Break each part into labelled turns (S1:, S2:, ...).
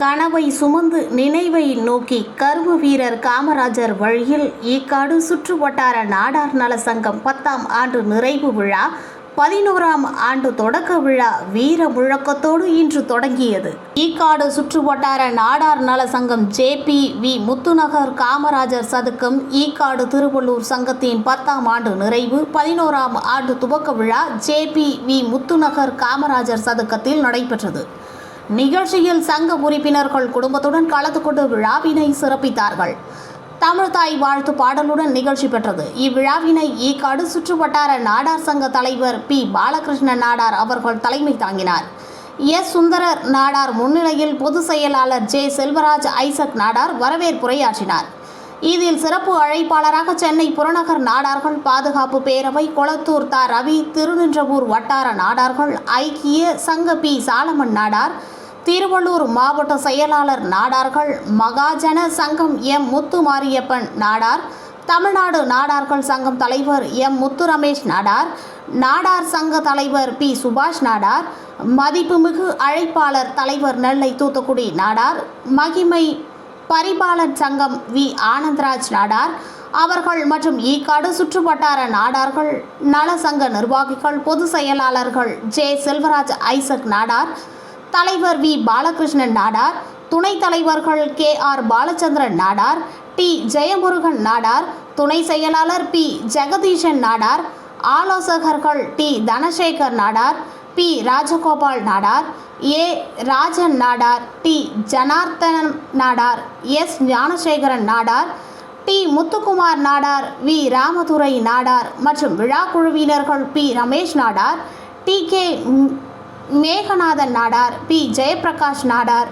S1: கனவை சுமந்து நினைவை நோக்கி கரும வீரர் காமராஜர் வழியில் ஈக்காடு சுற்று வட்டார நாடார் நல சங்கம் பத்தாம் ஆண்டு நிறைவு விழா பதினோராம் ஆண்டு தொடக்க விழா வீர முழக்கத்தோடு இன்று தொடங்கியது. ஈக்காடு சுற்று வட்டார நாடார் நல சங்கம் ஜேபி வி முத்துநகர் காமராஜர் சதுக்கம் ஈக்காடு திருவள்ளூர் சங்கத்தின் பத்தாம் ஆண்டு நிறைவு பதினோராம் ஆண்டு துவக்க விழா ஜேபி வி முத்துநகர் காமராஜர் சதுக்கத்தில் நடைபெற்றது. நிகழ்ச்சியில் சங்க உறுப்பினர்கள் குடும்பத்துடன் கலந்து கொண்டு விழாவினை சிறப்பித்தார்கள். தமிழ்தாய் வாழ்த்து பாடலுடன் நிகழ்ச்சி பெற்றது. இவ்விழாவினை ஈக்காடு சுற்றுவட்டார நாடார் சங்க தலைவர் பி. பாலகிருஷ்ணன் நாடார் அவர்கள் தலைமை தாங்கினார். எஸ். சுந்தரர் நாடார் முன்னிலையில் பொதுச் செயலாளர் ஜே. செல்வராஜ் ஐசக் நாடார் வரவேற்புரையாற்றினார். இதில் சிறப்பு அழைப்பாளராக சென்னை புறநகர் நாடார்கள் பாதுகாப்பு பேரவை கொளத்தூர் தா. ரவி திருநின்றவூர் வட்டார நாடார்கள் ஐக்கிய சங்க பி. சாலமன் நாடார் திருவள்ளூர் மாவட்ட செயலாளர் நாடார்கள் மகாஜன சங்கம் எம். முத்து மாரியப்பன் நாடார் தமிழ்நாடு நாடார்கள் சங்கம் தலைவர் எம். முத்து ரமேஷ் நாடார் நாடார் சங்க தலைவர் பி. சுபாஷ் நாடார் மதிப்புமிகு அழைப்பாளர் தலைவர் நெல்லை தூத்துக்குடி நாடார் மகிமை பரிபாலன் சங்கம் வி. ஆனந்தராஜ் நாடார். அவர்கள் மற்றும் ஈக்காடு சுற்றுவட்டார நாடார்கள் நல சங்க நிர்வாகிகள் பொதுச் செயலாளர்கள் ஜே. செல்வராஜ் ஐசக் நாடார் தலைவர் வி. பாலகிருஷ்ணன் நாடார் துணைத் தலைவர்கள் K. R. Balachandran Nadar T. Jayamurugan Nadar துணை செயலாளர் பி. ஜெகதீஷன் நாடார் ஆலோசகர்கள் T. Dhanasekar Nadar P. Rajagopal Nadar A. Rajan Nadar T. Janardhanan Nadar S. Gnanasekaran Nadar T. Muthukumar Nadar V. Ramadurai Nadar மற்றும் விழா குழுவினர்கள் P. Ramesh Nadar T. K. Meganathan Nadar P. Jayaprakash Nadar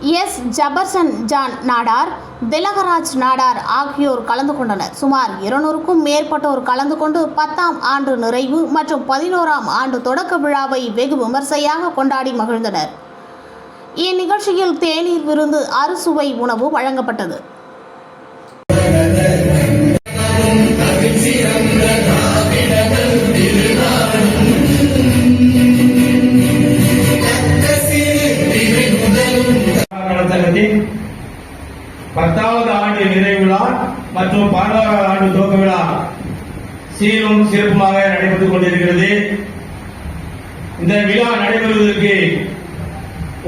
S1: S. Jabarson John Nadar Thilagaraj Nadar ஆகியோர் கலந்து கொண்டனர். சுமார் இருநூறுக்கும் மேற்பட்டோர் கலந்து கொண்டு பத்தாம் ஆண்டு நிறைவு மற்றும் பதினோராம் ஆண்டு தொடக்க விழாவை வெகு விமர்சையாக கொண்டாடி மகிழ்ந்தனர். இந்நிகழ்ச்சியில் தேநீர் விருந்து அறுசுவை உணவு வழங்கப்பட்டது.
S2: மற்றும் பதினோராவது ஆண்டு துவக்க விழா சீரும் சிறப்புமாக நடைபெற்றுக் கொண்டிருக்கிறது. இந்த விழா நடைபெறுவதற்கு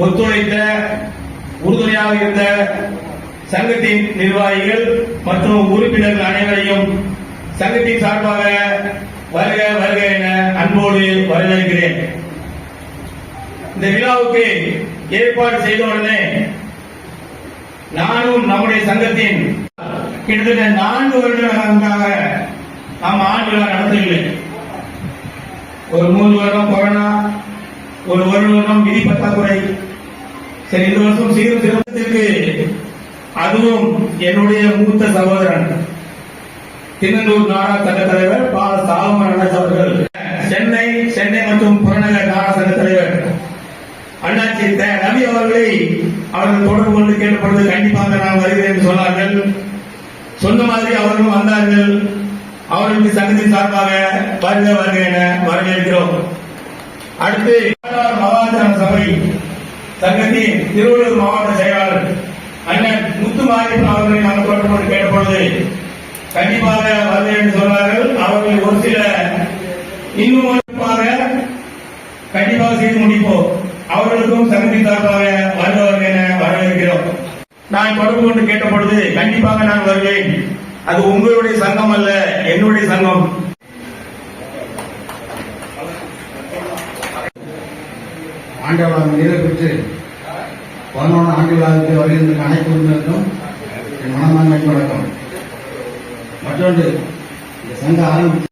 S2: ஒத்துழைத்த உறுதுணையாக இருந்த சங்கத்தின் நிர்வாகிகள் மற்றும் உறுப்பினர்கள் அனைவரையும் சங்கத்தின் சார்பாக வருக வருக என அன்போடு வரவேற்கிறேன். இந்த விழாவுக்கு ஏற்பாடு செய்த உடனே நானும் நம்முடைய சங்கத்தின் கிட்டத்தட்ட நான்கு வருடங்களாக நாம் ஆண்டு விழா நடத்தவில்லை ஒரு மூன்று வருடம் கொரோனா ஒரு ஒரு வருடம் விதி பற்றாக்குறை. சரி இந்த வருஷம் சீரும் சிறப்பத்திற்கு அதுவும் என்னுடைய மூத்த சகோதரன் திருநெல்லூர் நாடா சங்க தலைவர் பா. சாலமன் அவர்கள் சென்னை சென்னை மற்றும் புறநகர் நாடா சங்க தலைவர் அண்ணாச்சி ரவி அவர்களை அவர்கள் தொடர்பு கொண்டு கேட்கப்படுவது கண்டிப்பாக நான் வருகிறேன் என்று சொன்னார்கள். சொன்ன மாதிரி அவர்களும் வந்தார்கள். அவர்களுக்கு சங்கத்தின் சார்பாக வருக என வரவேற்கிறோம். அடுத்து மகாஜன சபை சங்கத்தின் திருவள்ளூர் மாவட்ட செயலாளர் அண்ணன் முத்து மாரியப்பன் அவர்களை நாங்கள் தொடர்பு கேட்டபொழுது கண்டிப்பாக வருக என்று சொன்னார்கள். அவர்கள் ஒரு சில இன்னும் கண்டிப்பாக செய்து முடிப்போம். அவர்களுக்கும் சங்கத்தின் சார்பாக வருபவர்கள் என வரவேற்கிறோம். நான் தொடர்பு கொண்டு கேட்ட பொழுது கண்டிப்பாக நான் வருவேன். அது உங்களுடைய சங்கம் அல்ல என்னுடைய சங்கம்.
S3: ஆண்டவன் நீரை பெற்று பதினொன்று ஆண்டு விழாவுக்கு வருகின்ற அனைத்து உறுப்பினருக்கும் என் மனமான்மை வணக்கம் மற்றொன்று இந்த சங்க ஆரம்பித்து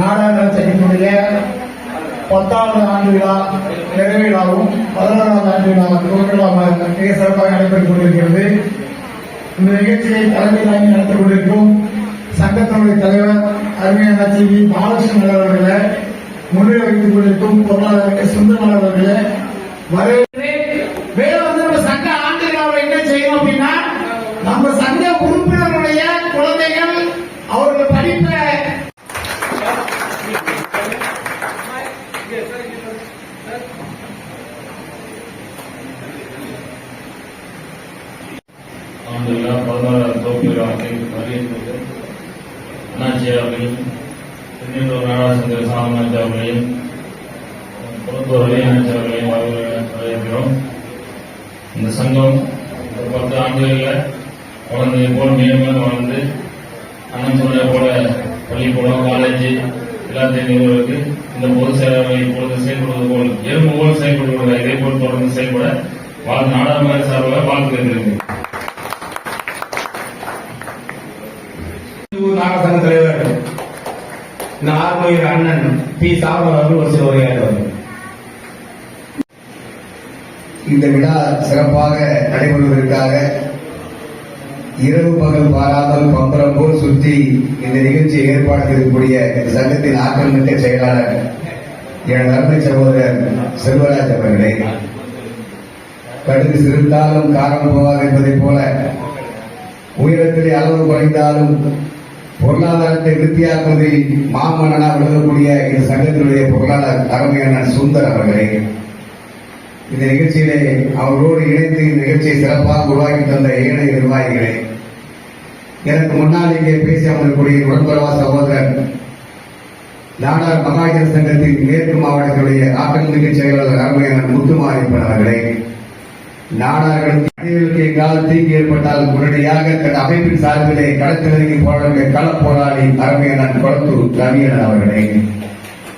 S4: நாடாளுமன்ற பத்தாவது ஆண்டு விழா நிறைவு விழாவும் பதினோராவது ஆண்டு விழா துவக்க மிக சிறப்பாக நடைபெற்றுக் கொண்டிருக்கிறது. இந்த நிகழ்ச்சியை தலைமை தாங்கி நடத்திக் கொண்டிருக்கும் சங்கத்தினுடைய தலைவர் அருமையான சி. பாலகிருஷ்ணன் அவர்களே முன்னிலை வைத்துக் கொண்டிருக்கும் பொருளாதார சுந்தரமன் அவர்களே வரவேற்று
S5: வாழ்க்கை வருகின்றது அண்ணாச்சி இந்த சங்கம் ஒரு பத்து ஆண்டுகளில் வளர்ந்ததை போல் வளர்ந்து அண்ணன் போல பள்ளிக்கூடம் காலேஜ் எல்லாத்தையும் நிறுவனத்துக்கு இந்த பொது சேவை இப்பொழுது செயல்படுவது போல் எறும்பு போல் செயல்படுவதில்லை இதே போல் தொடர்ந்து செயல்பட வாழ் நாடாளுமன்ற சார்பாக வாழ்த்து
S2: ஊர் சங்க தலைவர் இந்த ஆர்மயிர் அண்ணன் பி. சாமர் அவர்கள் ஒரு சில உரையாடுவார்
S6: இந்த விழா சிறப்பாக நடைபெறுவதற்காக இரவு பகல் பாராமல் பம்பரம் போல் சுற்றி இந்த நிகழ்ச்சியை ஏற்பாடு செய்யக்கூடிய இந்த சங்கத்தின் ஆக்கிரமிக்க செயலாளர் எனது அருமை சகோதரர் செல்வராஜ் அவர்களே. கடுகு சிறுத்தாலும் காரம் போவாது என்பதைப் போல உயரத்திலே அளவு குறைந்தாலும் பொருளாதாரத்தை விருத்தியாக்குவதில் மாமன்னனாக விளங்கக்கூடிய இந்த சங்கத்தினுடைய பொருளாதார தலைமையான சுந்தர் அவர்களே இந்த நிகழ்ச்சியிலே அவர்களோடு இணைந்து இந்த நிகழ்ச்சியை சிறப்பாக உருவாக்கி தந்த ஏழை நிர்வாகிகளே எனக்கு முன்னால் இங்கே பேசி அமர்க்கூடிய உடன்பரவா சகோதரர் நாடார் மகாஜன் சங்கத்தின் மேற்கு மாவட்டத்துடைய ஆற்றல் மிகு செயலாளர் அருமையான முத்துமாரிப்பன் அவர்களே நாடார்கள் தீங்கு ஏற்பட்டால் உடனடியாக தன் அமைப்பின் சார்பிலே களத்திலிறங்கி போராட கள போராடி அருமையான கொளத்தூர் ரவியன் அவர்களே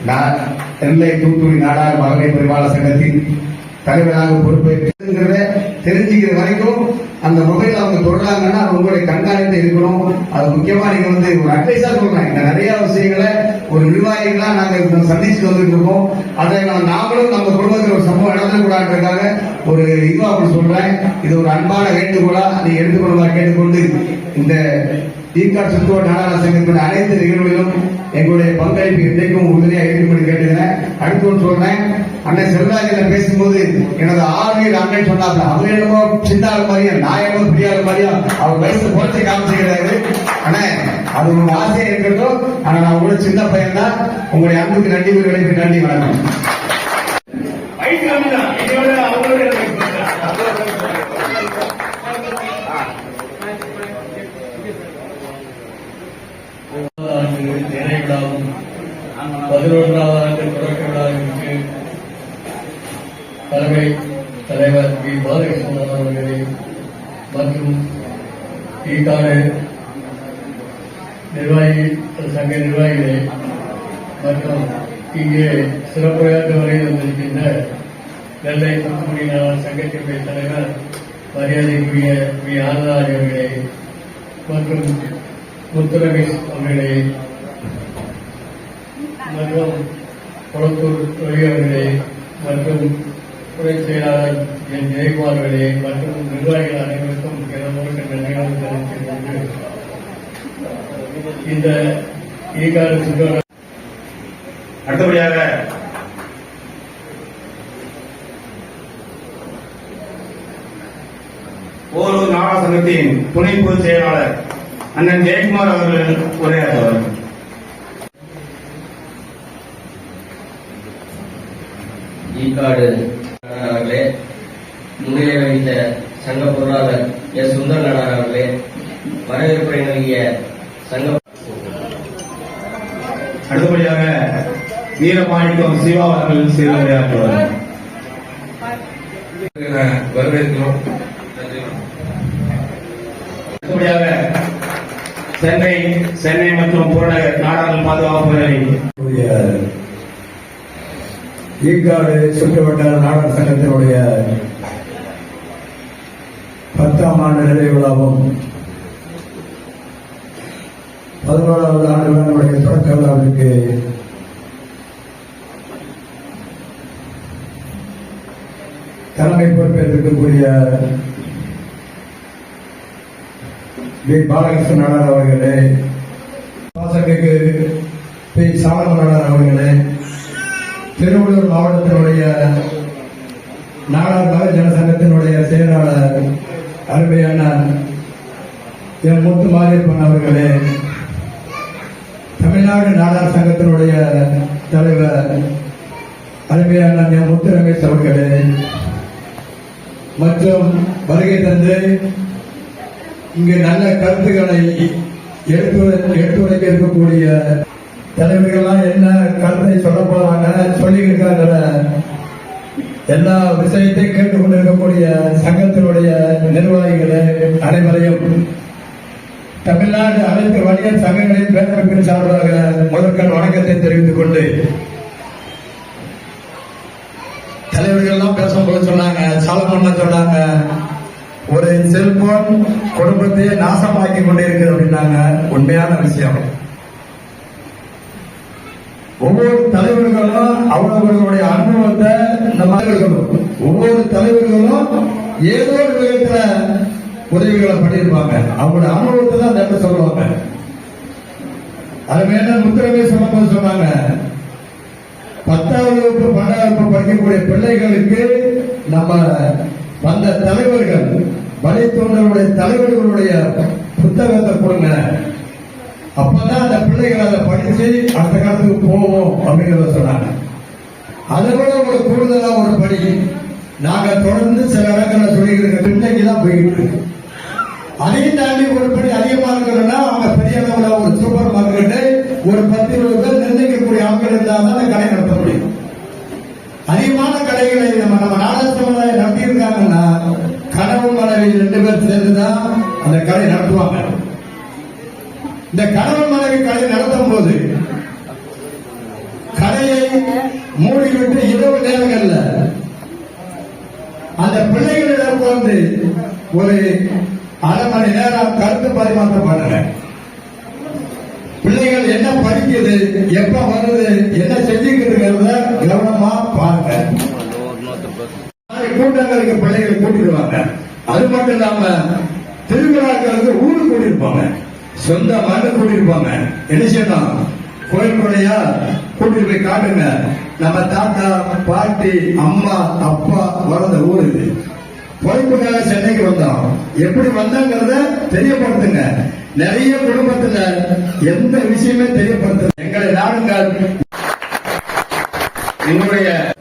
S6: நான் நெல்லை தூத்துக்குடி நாடார் மகளிர் பரிமாள சங்கத்தின் தலைவராக பொறுப்பேற்று தெரிஞ்சுக்கிற வரைக்கும் அந்த மொபைல் அவங்க தொடராங்கன்னா அது உங்களுடைய கண்காணிப்பு இருக்கணும். அது முக்கியமா நீங்க வந்து ஒரு அட்வைஸா சொல்றேன். இந்த நிறைய விஷயங்களை ஒரு நிர்வாகிகளா நாங்க இப்ப சந்திச்சுட்டு வந்துட்டு இருக்கோம். அதை நம்ம நாமளும் நம்ம குடும்பத்தில் ஒரு சம்பவம் நடத்தக்கூடாதுக்காக ஒரு இதுவா அப்படி சொல்றேன். இது ஒரு அன்பான வேண்டுகோளா நீ எடுத்துக்கொள்வா கேட்டுக்கொண்டு இந்த ஈகாட் சுற்றுவட்ட நாடாள சங்கத்தின் அனைத்து நிகழ்வுகளிலும் எங்களுடைய பங்களிப்பு இன்றைக்கும் உறுதியாக இருக்கும்படி கேட்டுக்கிறேன் அடுத்து ஒன்று சொல்றேன். அண்ணன் செல்வராஜன் பேசும்போது எனது ஆர்வியல் அண்ணன் சொன்னாங்க அவங்க என்னமோ சின்ன ஆள் மாதிரியா நான் என்னமோ பெரிய மாதிரியா அவர் வயசு குறைச்சி காமிச்சுக்கிறாரு. அண்ணே அது உங்க ஆசையா இருக்கட்டும் ஆனா நான் உங்களோட சின்ன பையன் தான் உங்களுடைய அன்புக்கு நன்றி விளைவுக்கு நன்றி வணக்கம்.
S2: அவங்களுடைய கம்மி தான் இதோட அவங்களோட எனக்கு பெருசா.
S7: ஆண்டு நிறைவிழாவும் பதினொன்றாவது ஆண்டு தொடக்க விழாவிற்கு தலைமை தலைவர் பி. பாலகிருஷ்ணன் அவர்களே மற்றும் ஈகாடு நிர்வாகி சங்க நிர்வாகிகளை மற்றும் இங்கே சிறப்புரையாற்ற வரையில் வந்திருக்கின்ற நெல்லை தூத்துக்குடி நகர் சங்கத்தினுடைய தலைவர் மரியாதைக்குரிய வி ஆனராஜ் அவர்களை மற்றும் முத்துரமேஷ் அவர்களை மற்றும் கொளத்தூர் தொழிலாளர்களே மற்றும் துறை செயலாளர் என் ஜெயக்குமார் மற்றும் நிர்வாகிகள் அனைவருக்கும் நினைவு நன்றிகளை இந்த ஈகார சுகாதார
S2: அடுத்தபடியாக ஓரூர் நாடக சங்கத்தின் துணை பொதுச் செயலாளர் அண்ணன் ஜெயக்குமார் அவர்கள் உரையாற்றுவார்கள்
S8: ஈக்காடு அவர்களே முன்னிலை வகித்த சங்க பொருளாளர் எஸ். சுந்தர் நாடார் அவர்களே வரவேற்புரை நல்கிய சங்க
S2: அடுத்தபடியாக வீரமாணிக்கம் சிவா அவர்கள் சிறு உரையாற்றுவார்
S5: வரவேற்கிறோம்.
S2: அடுத்தபடியாக சென்னை சென்னை மற்றும் புறநகர் நாடாளுமன்ற பாதுகாப்புகளை
S9: ஈங்காடு சுற்றுவட்டார நாடக சங்கத்தினுடைய பத்தாம் ஆண்டு நிறைவு விழாவும் பதினோராவது ஆண்டு விழாவுடைய தொடக்க விழாவிற்கு தலைமை பொறுப்பேற்றிருக்கக்கூடிய வி. பாலகிருஷ்ணன் நாடார் அவர்களே வாசகருக்கு பி சாலமனார் அவர்களே திருவள்ளூர் மாவட்டத்தினுடைய நாடாளுமன்ற ஜனசங்கத்தினுடைய சங்கத்தினுடைய செயலாளர் அருமையான என் முத்து மாரியப்பன் அவர்களே தமிழ்நாடு நாடார் சங்கத்தினுடைய தலைவர் அருமையான என் முத்து ரமேஷ் அவர்களே மற்றும் வருகை தந்து இங்கு நல்ல கருத்துக்களை எடுத்து எடுத்துரைக்க இருக்கக்கூடிய தலைவர்கள்லாம் என்ன கருத்தை சொல்ல போறாங்க சொல்லியிருக்காங்கிற எல்லா விஷயத்தையும் கேட்டுக்கொண்டிருக்கக்கூடிய சங்கத்தினுடைய நிர்வாகிகளை அனைவரையும் தமிழ்நாடு அனைத்து வணிகர் சங்கங்களின் பேரமைப்பின் சார்பாக முதற்கண் வணக்கத்தை தெரிவித்துக் கொண்டு தலைவர்கள்லாம் பேசும்போது சொன்னாங்க சாலமன் சொன்னாங்க ஒரு செல்போன் குடும்பத்தையே நாசமாக்கி கொண்டிருக்கிறது அப்படின்னாங்க. உண்மையான விஷயம். ஒவ்வொரு தலைவர்களும் அவர்களுடைய அனுபவத்தை நம்ம ஒவ்வொரு தலைவர்களும் ஏதோ ஒரு விதத்துல உதவிகளை பண்ணியிருப்பாங்க. அவங்களோட அனுபவத்தை தான் அந்த இடத்துல சொல்லுவாங்க. அது மேல முத்திரமே சொல்லும்போது சொன்னாங்க பத்தாவது வகுப்பு பன்னெண்டாவது வகுப்பு படிக்கக்கூடிய பிள்ளைகளுக்கு நம்ம வந்த தலைவர்கள் வழித்தோன்றலுடைய தலைவர்களுடைய புத்தகத்தை கொடுங்க. அப்பதான் அந்த பிள்ளைகள் அதை படிச்சு அந்த காலத்துக்கு போவோம் அப்படிங்கிறத சொன்னாங்க. அதை விட ஒரு கூடுதலா ஒரு படி. நாங்க தொடர்ந்து சில இடங்களை சொல்லிக்கிட்டு இருக்க பிள்ளைக்கு தான் போய்கிட்டு இருக்கு. அதையும் தாண்டி ஒரு படி அதிகமா இருக்கிறதுனா அவங்க பெரிய அளவுல ஒரு சூப்பர் மார்க்கெட்டு ஒரு பத்து இருபது பேர் நிர்ணயிக்கக்கூடிய ஆட்கள் இருந்தால் தான் அந்த கடை நடத்த முடியும். அதிகமான கடைகளை நம்ம நம்ம நாடக சமுதாயம் நம்பியிருக்காங்கன்னா இருக்காங்கன்னா கணவன் மனைவி ரெண்டு பேர் சேர்ந்துதான் அந்த கடை நடத்துவாங்க. இந்த கணவன் மனைவி கலை நடத்தும் போது கடையை மூடிவிட்டு இரவு நேரங்கள்ல அந்த பிள்ளைகளிடம் வந்து ஒரு அரை மணி நேரம் கருத்து பரிமாற்றம் பண்ணுங்க. பிள்ளைகள் என்ன படிக்குது எப்ப வருது என்ன செஞ்சுக்கிறதுங்கிறத கவனமா பாருங்க. கூட்டங்களுக்கு பிள்ளைகளை கூட்டிடுவாங்க அது மட்டும் இல்லாம திருவிழாக்களுக்கு ஊருக்கு கூட்டிருப்பாங்க சொந்த கூட்டிட்டு கூட்டிருப்பாங்க என்ன செய்யணும்? கோயில் கொடையா கூட்டிட்டு போய் காட்டுங்க. நம்ம தாத்தா பாட்டி அம்மா அப்பா வளர்ந்த ஊர் இது. பொறுப்புக்காக சென்னைக்கு வந்தோம். எப்படி வந்தாங்கிறத தெரியப்படுத்துங்க. நிறைய குடும்பத்துல எந்த விஷயமே தெரியப்படுத்துங்க எங்களை நாடுங்கள். எங்களுடைய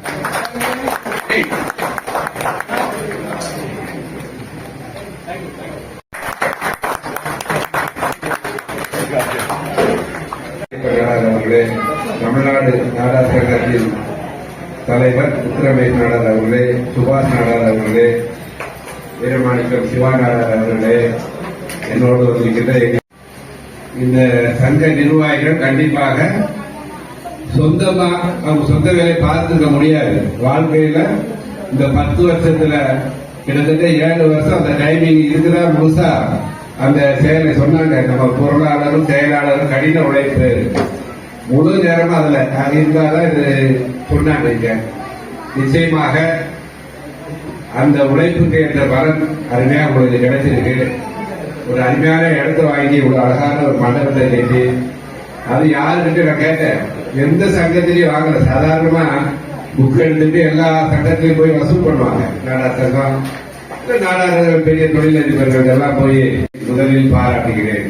S10: அவர்களே தமிழ்நாடு நாடார் சங்கத்தின் தலைவர் உத்திரமேஷ் நாடார் அவர்களே சுபாஷ் நாடார் அவர்களே வீரமாணிக்கம் சிவா நாடார் அவர்களே என்னோடு வந்திருக்கின்ற இந்த சங்க நிர்வாகிகள் கண்டிப்பாக சொந்தமா அவங்க சொந்த வேலை பார்த்துக்க முடியாது. வாழ்க்கையில இந்த பத்து வருஷத்துல கிட்டத்தட்ட ஏழு வருஷம் அந்த டைமிங் இருக்குதா முழுசா அந்த செயலை சொன்னாங்க. நம்ம பொருளாளரும் செயலாளரும் கடின உழைப்பு. முழு நேரமும் அதுல. அது இது சொன்னாங்க இங்க நிச்சயமாக அந்த உழைப்புக்கு என்ற பலன் அருமையா உங்களுக்கு கிடைச்சிருக்கு. ஒரு அருமையான இடத்த வாங்கி ஒரு அழகான ஒரு மண்டபத்தை கட்டி அது யாருக்கிட்ட நான் கேட்டேன்? எந்த சங்கத்திலையும் வாங்கல. சாதாரணமா புக் எடுத்துட்டு எல்லா சங்கத்திலையும் போய் வசூல் பண்ணுவாங்க. நாடா சங்கம் நாடா பெரிய பெரிய தொழிலதிபர்கள் எல்லாம் போய் முதலில் பாராட்டுகிறேன்.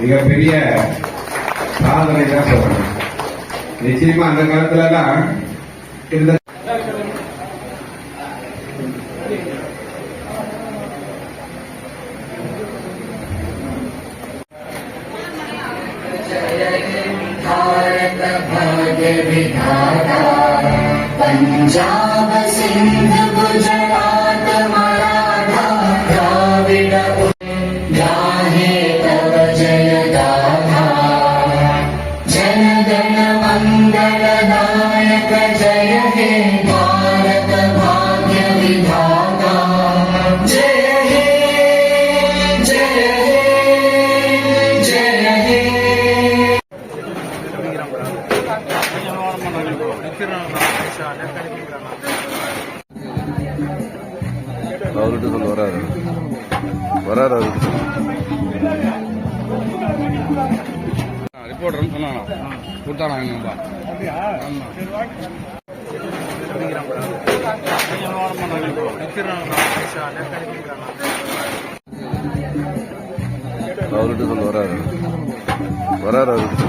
S10: மிகப்பெரிய சாதனை தான் சொல்லணும் நிச்சயமா அந்த காலத்துல எல்லாம் இந்த
S11: पञ्जाब सिन्ध
S12: அவர்கிட்ட சொல்ல வராரு. வராரு அவர்கிட்ட
S10: ரிப்போர்ட்டர்னு சொன்னாங்க கொடுத்தாங்க எங்கப்பா
S12: அவர்கிட்ட சொல்ல வராரு. வராரு அவர்கிட்ட